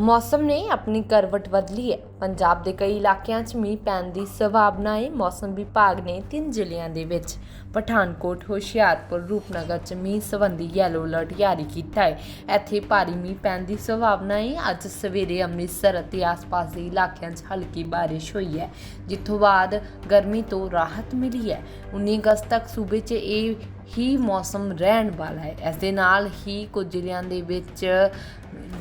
ਮੌਸਮ ਨੇ ਆਪਣੀ ਕਰਵਟ ਬਦਲੀ ਹੈ। ਪੰਜਾਬ ਦੇ ਕਈ ਇਲਾਕਿਆਂ 'ਚ ਮੀਂਹ ਪੈਣ ਦੀ ਸੰਭਾਵਨਾ ਹੈ ਮੌਸਮ ਵਿਭਾਗ ਨੇ ਤਿੰਨ ਜ਼ਿਲ੍ਹਿਆਂ ਦੇ ਵਿੱਚ ਪਠਾਨਕੋਟ, ਹੁਸ਼ਿਆਰਪੁਰ, ਰੂਪਨਗਰ 'ਚ ਮੀਂਹ ਸੰਬੰਧੀ ਯੈਲੋ ਅਲਰਟ ਜਾਰੀ ਕੀਤਾ ਹੈ। ਇੱਥੇ ਭਾਰੀ ਮੀਂਹ ਪੈਣ ਦੀ ਸੰਭਾਵਨਾ ਹੈ ਅੱਜ ਸਵੇਰੇ ਅੰਮ੍ਰਿਤਸਰ ਅਤੇ ਆਸ-ਪਾਸ ਦੇ ਇਲਾਕਿਆਂ 'ਚ ਹਲਕੀ ਬਾਰਿਸ਼ ਹੋਈ ਹੈ, ਜਿੱਥੋਂ ਬਾਅਦ ਗਰਮੀ ਤੋਂ ਰਾਹਤ ਮਿਲੀ ਹੈ। 19 ਅਗਸਤ ਤੱਕ ਸੂਬੇ 'ਚ ਇਹ ਹੀ ਮੌਸਮ ਰਹਿਣ ਵਾਲਾ ਹੈ। ਇਸ ਦੇ ਨਾਲ ਹੀ ਕੁਝ ਜ਼ਿਲ੍ਹਿਆਂ ਦੇ ਵਿੱਚ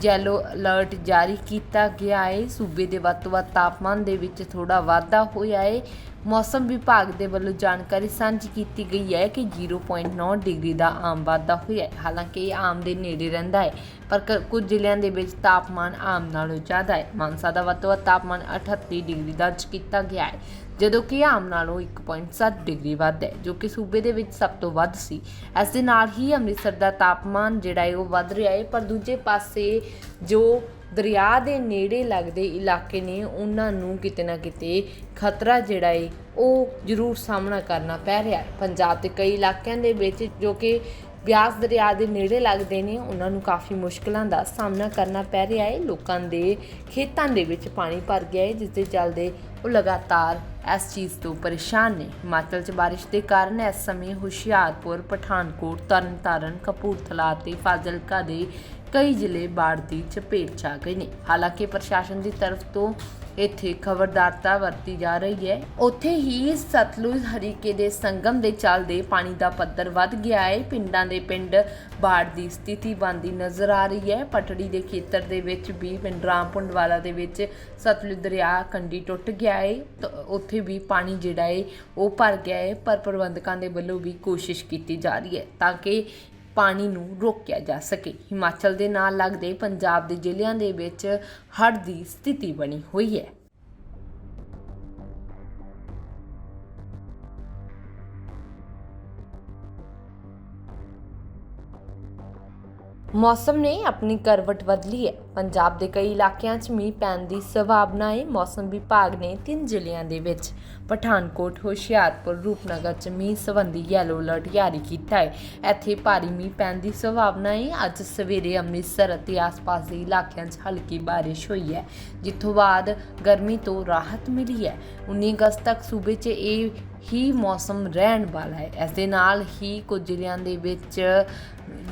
ਯੈਲੋ ਅਲਰਟ ਜਾਰੀ ਕੀਤਾ ਗਿਆ ਹੈ ਸੂਬੇ ਦੇ ਵੱਧ ਤੋਂ ਵੱਧ ਤਾਪਮਾਨ ਦੇ ਵਿੱਚ ਥੋੜ੍ਹਾ ਵਾਧਾ ਹੋਇਆ ਹੈ ਮੌਸਮ ਵਿਭਾਗ ਦੇ ਵੱਲੋਂ ਜਾਣਕਾਰੀ ਸਾਂਝੀ ਕੀਤੀ ਗਈ ਹੈ ਕਿ 0.9 ਡਿਗਰੀ ਦਾ ਆਮ ਵਾਧਾ ਹੋਇਆ ਹੈ। ਹਾਲਾਂਕਿ ਇਹ ਆਮ ਦੇ ਨੇੜੇ ਰਹਿੰਦਾ ਹੈ, ਪਰ ਕ- ਕੁਝ ਜ਼ਿਲ੍ਹਿਆਂ ਦੇ ਵਿੱਚ ਤਾਪਮਾਨ ਆਮ ਨਾਲੋਂ ਜ਼ਿਆਦਾ ਹੈ। ਮਾਨਸਾ ਦਾ ਵੱਧ ਤੋਂ ਵੱਧ ਤਾਪਮਾਨ 38 ਡਿਗਰੀ ਦਰਜ ਕੀਤਾ ਗਿਆ ਹੈ, ਜਦੋਂ ਕਿ ਆਮ ਨਾਲੋਂ 1.7 ਡਿਗਰੀ ਵੱਧ ਹੈ, ਜੋ ਕਿ ਸੂਬੇ ਦੇ ਵਿੱਚ ਸਭ ਤੋਂ ਵੱਧ ਸੀ। ਇਸ ਦੇ ਨਾਲ ਹੀ ਅੰਮ੍ਰਿਤਸਰ ਦਾ ਤਾਪਮਾਨ ਜਿਹੜਾ ਹੈ ਉਹ ਵੱਧ ਰਿਹਾ ਹੈ, ਪਰ ਦੂਜੇ ਪਾਸੇ ਜੋ ਦਰਿਆ ਦੇ ਨੇੜੇ ਲੱਗਦੇ ਇਲਾਕੇ ਨੇ ਉਹਨਾਂ ਨੂੰ ਕਿਤੇ ਨਾ ਕਿਤੇ ਖਤਰਾ ਜਿਹੜਾ ਹੈ ਉਹ ਜ਼ਰੂਰ ਸਾਹਮਣਾ ਕਰਨਾ ਪੈ ਰਿਹਾ ਹੈ। ਪੰਜਾਬ ਦੇ ਕਈ ਇਲਾਕਿਆਂ ਦੇ ਵਿੱਚ ਜੋ ਕਿ ਬਿਆਸ ਦਰਿਆ ਦੇ ਨੇੜੇ ਲੱਗਦੇ ਨੇ, ਉਹਨਾਂ ਨੂੰ ਕਾਫੀ ਮੁਸ਼ਕਲਾਂ ਦਾ ਸਾਹਮਣਾ ਕਰਨਾ ਪੈ ਰਿਹਾ ਹੈ। ਲੋਕਾਂ ਦੇ ਖੇਤਾਂ ਦੇ ਵਿੱਚ ਪਾਣੀ ਭਰ ਗਿਆ ਹੈ, ਜਿਸ ਦੇ ਚੱਲਦੇ ਉਹ ਲਗਾਤਾਰ ਇਸ ਚੀਜ਼ ਤੋਂ ਪਰੇਸ਼ਾਨ ਨੇ। ਹਿਮਾਚਲ 'ਚ ਬਾਰਿਸ਼ ਦੇ ਕਾਰਨ ਇਸ ਸਮੇਂ ਹੁਸ਼ਿਆਰਪੁਰ, ਪਠਾਨਕੋਟ, ਤਰਨਤਾਰਨ, ਕਪੂਰਥਲਾ ਅਤੇ ਫਾਜ਼ਿਲਕਾ ਦੇ ਕਈ ਜ਼ਿਲ੍ਹੇ ਬਾੜ ਦੀ ਚਪੇਟ 'ਚ ਆ ਗਏ ਨੇ। ਹਾਲਾਂਕਿ ਪ੍ਰਸ਼ਾਸਨ ਦੀ ਤਰਫ ਤੋਂ ਇੱਥੇ ਖਬਰਦਾਰਤਾ ਵਰਤੀ ਜਾ ਰਹੀ ਹੈ। ਉੱਥੇ ਹੀ ਸਤਲੁਜ ਹਰੀਕੇ ਦੇ ਸੰਗਮ ਦੇ ਚੱਲਦੇ ਪਾਣੀ ਦਾ ਪੱਧਰ ਵੱਧ ਗਿਆ ਹੈ। ਪਿੰਡਾਂ ਦੇ ਪਿੰਡ ਬਾੜ ਦੀ ਸਥਿਤੀ ਬਣਦੀ ਨਜ਼ਰ ਆ ਰਹੀ ਹੈ। ਪਟੜੀ ਦੇ ਖੇਤਰ ਦੇ ਵਿੱਚ ਵੀ ਪਿੰਡ ਰਾਮਪੁੰਡ ਵਾਲਾ ਦੇ ਵਿੱਚ ਸਤਲੁਜ ਦਰਿਆ ਕੰਢੀ ਟੁੱਟ ਗਿਆ ਹੈ। ਤਾਂ ਉੱਥੇ ਵੀ ਪਾਣੀ ਜਿਹੜਾ ਹੈ, ਉਹ ਭਰ ਗਿਆ ਹੈ। ਪਰ ਪ੍ਰਬੰਧਕਾਂ ਦੇ ਵੱਲੋਂ ਵੀ ਕੋਸ਼ਿਸ਼ ਕੀਤੀ ਜਾ ਰਹੀ ਹੈ ਤਾਂ ਕਿ ਪਾਣੀ ਨੂੰ ਰੋਕਿਆ ਜਾ ਸਕੇ। ਹਿਮਾਚਲ ਦੇ ਨਾਲ ਲੱਗਦੇ ਪੰਜਾਬ ਦੇ ਜ਼ਿਲ੍ਹਿਆਂ ਦੇ ਵਿੱਚ ਹੜ੍ਹ ਦੀ ਸਥਿਤੀ ਬਣੀ ਹੋਈ ਹੈ। ਮੌਸਮ ਨੇ ਆਪਣੀ ਕਰਵਟ ਬਦਲੀ ਹੈ। ਪੰਜਾਬ ਦੇ ਕਈ ਇਲਾਕਿਆਂ 'ਚ ਮੀਂਹ ਪੈਣ ਦੀ ਸੰਭਾਵਨਾ ਹੈ ਮੌਸਮ ਵਿਭਾਗ ਨੇ ਤਿੰਨ ਜ਼ਿਲ੍ਹਿਆਂ ਦੇ ਵਿੱਚ ਪਠਾਨਕੋਟ, ਹੁਸ਼ਿਆਰਪੁਰ, ਰੂਪਨਗਰ 'ਚ ਮੀਂਹ ਸੰਬੰਧੀ ਯੈਲੋ ਅਲਰਟ ਜਾਰੀ ਕੀਤਾ ਹੈ। ਇੱਥੇ ਭਾਰੀ ਮੀਂਹ ਪੈਣ ਦੀ ਸੰਭਾਵਨਾ ਹੈ ਅੱਜ ਸਵੇਰੇ ਅੰਮ੍ਰਿਤਸਰ ਅਤੇ ਆਸ-ਪਾਸ ਦੇ ਇਲਾਕਿਆਂ 'ਚ ਹਲਕੀ ਬਾਰਿਸ਼ ਹੋਈ ਹੈ, ਜਿੱਥੋਂ ਬਾਅਦ ਗਰਮੀ ਤੋਂ ਰਾਹਤ ਮਿਲੀ ਹੈ। 19 ਅਗਸਤ ਤੱਕ ਸੂਬੇ 'ਚ ਇਹ ਹੀ ਮੌਸਮ ਰਹਿਣ ਵਾਲਾ ਹੈ। ਇਸ ਦੇ ਨਾਲ ਹੀ ਕੁਝ ਜ਼ਿਲ੍ਹਿਆਂ ਦੇ ਵਿੱਚ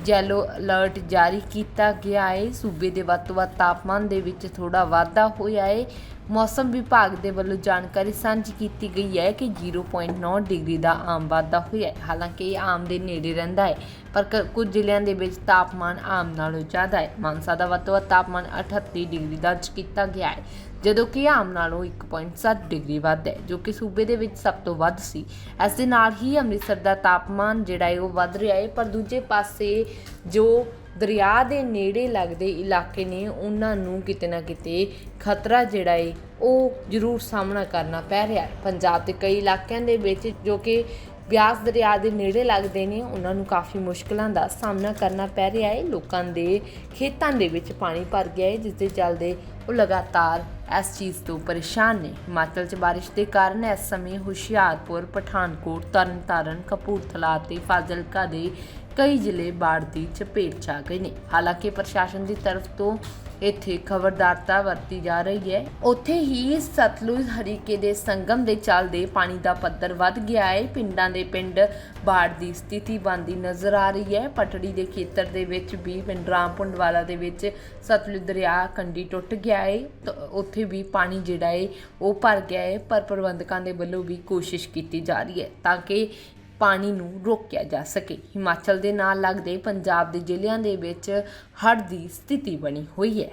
ਯੈਲੋ ਅਲਰਟ ਜਾਰੀ ਕੀਤਾ ਗਿਆ ਹੈ। ਸੂਬੇ ਦੇ ਵੱਧ ਤੋਂ ਵੱਧ ਤਾਪਮਾਨ ਦੇ ਵਿੱਚ ਥੋੜਾ ਵਾਧਾ ਹੋਇਆ ਹੈ। ਮੌਸਮ ਵਿਭਾਗ ਦੇ ਵੱਲੋਂ ਜਾਣਕਾਰੀ ਸਾਂਝੀ ਕੀਤੀ ਗਈ ਹੈ ਕਿ 0.9 ਡਿਗਰੀ ਦਾ ਆਮ ਵਾਧਾ ਹੋਇਆ ਹੈ। ਹਾਲਾਂਕਿ ਇਹ ਆਮ ਦੇ ਨੇੜੇ ਰਹਿੰਦਾ ਹੈ, ਪਰ ਕ- ਕੁਝ ਜ਼ਿਲ੍ਹਿਆਂ ਦੇ ਵਿੱਚ ਤਾਪਮਾਨ ਆਮ ਨਾਲੋਂ ਜ਼ਿਆਦਾ ਹੈ। ਮਾਨਸਾ ਦਾ ਵੱਧ ਤੋਂ ਵੱਧ ਤਾਪਮਾਨ 38 ਡਿਗਰੀ ਦਰਜ ਕੀਤਾ ਗਿਆ ਹੈ। ਜਦੋਂ ਕਿ ਆਮ ਨਾਲੋਂ 1.7 ਡਿਗਰੀ ਵੱਧ ਹੈ, ਜੋ ਕਿ ਸੂਬੇ ਦੇ ਵਿੱਚ ਸਭ ਤੋਂ ਵੱਧ ਸੀ। ਇਸ ਦੇ ਨਾਲ ਹੀ ਅੰਮ੍ਰਿਤਸਰ ਦਾ ਤਾਪਮਾਨ ਜਿਹੜਾ ਹੈ ਉਹ ਵੱਧ ਰਿਹਾ ਹੈ, ਪਰ ਦੂਜੇ ਪਾਸੇ ਜੋ ਦਰਿਆ ਦੇ ਨੇੜੇ ਲੱਗਦੇ ਇਲਾਕੇ ਨੇ, ਉਹਨਾਂ ਨੂੰ ਕਿਤੇ ਨਾ ਕਿਤੇ ਖਤਰਾ ਜਿਹੜਾ ਹੈ ਉਹ ਜ਼ਰੂਰ ਸਾਹਮਣਾ ਕਰਨਾ ਪੈ ਰਿਹਾ ਹੈ। ਪੰਜਾਬ ਦੇ ਕਈ ਇਲਾਕਿਆਂ ਦੇ ਵਿੱਚ ਜੋ ਕਿ ਬਿਆਸ ਦਰਿਆ ਦੇ ਨੇੜੇ ਲੱਗਦੇ ਨੇ, ਉਹਨਾਂ ਨੂੰ ਕਾਫੀ ਮੁਸ਼ਕਲਾਂ ਦਾ ਸਾਹਮਣਾ ਕਰਨਾ ਪੈ ਰਿਹਾ ਹੈ। ਲੋਕਾਂ ਦੇ ਖੇਤਾਂ ਦੇ ਵਿੱਚ ਪਾਣੀ ਭਰ ਗਿਆ ਹੈ, ਜਿਸ ਦੇ ਚੱਲਦੇ ਉਹ ਲਗਾਤਾਰ ਇਸ ਚੀਜ਼ ਤੋਂ ਪਰੇਸ਼ਾਨ ਨੇ। ਹਿਮਾਚਲ 'ਚ ਬਾਰਿਸ਼ ਦੇ ਕਾਰਨ ਇਸ ਸਮੇਂ ਹੁਸ਼ਿਆਰਪੁਰ, ਪਠਾਨਕੋਟ, ਤਰਨਤਾਰਨ, ਕਪੂਰਥਲਾ ਅਤੇ ਫਾਜ਼ਿਲਕਾ ਦੇ ਕਈ ਜ਼ਿਲ੍ਹੇ ਬਾੜ ਦੀ ਚਪੇਟ 'ਚ ਆ ਗਏ ਨੇ। ਹਾਲਾਂਕਿ ਪ੍ਰਸ਼ਾਸਨ ਦੀ ਤਰਫ ਤੋਂ ਇੱਥੇ ਖਬਰਦਾਰਤਾ ਵਰਤੀ ਜਾ ਰਹੀ ਹੈ। ਉੱਥੇ ਹੀ ਸਤਲੁਜ ਹਰੀਕੇ ਦੇ ਸੰਗਮ ਦੇ ਚੱਲਦੇ ਪਾਣੀ ਦਾ ਪੱਧਰ ਵੱਧ ਗਿਆ ਹੈ। ਪਿੰਡਾਂ ਦੇ ਪਿੰਡ ਬਾੜ ਦੀ ਸਥਿਤੀ ਬਣਦੀ ਨਜ਼ਰ ਆ ਰਹੀ ਹੈ। ਪਟੜੀ ਦੇ ਖੇਤਰ ਦੇ ਵਿੱਚ ਵੀ ਪਿੰਡ ਰਾਮਪੁੰਡ ਵਾਲਾ ਦੇ ਵਿੱਚ ਸਤਲੁਜ ਦਰਿਆ ਕੰਢੀ ਟੁੱਟ ਗਿਆ ਹੈ ਤਾਂ ਉੱਥੇ ਵੀ ਪਾਣੀ ਜਿਹੜਾ ਹੈ ਉਹ ਭਰ ਗਿਆ ਹੈ ਪਰ ਪ੍ਰਬੰਧਕਾਂ ਦੇ ਵੱਲੋਂ ਵੀ ਕੋਸ਼ਿਸ਼ ਕੀਤੀ ਜਾ ਰਹੀ ਹੈ ਤਾਂ ਕਿ ਪਾਣੀ ਨੂੰ ਰੋਕਿਆ ਜਾ ਸਕੇ। ਹਿਮਾਚਲ ਦੇ ਨਾਲ ਲੱਗਦੇ ਪੰਜਾਬ ਦੇ ਜ਼ਿਲ੍ਹਿਆਂ ਦੇ ਵਿੱਚ ਹੜ੍ਹ ਦੀ ਸਥਿਤੀ ਬਣੀ ਹੋਈ ਹੈ।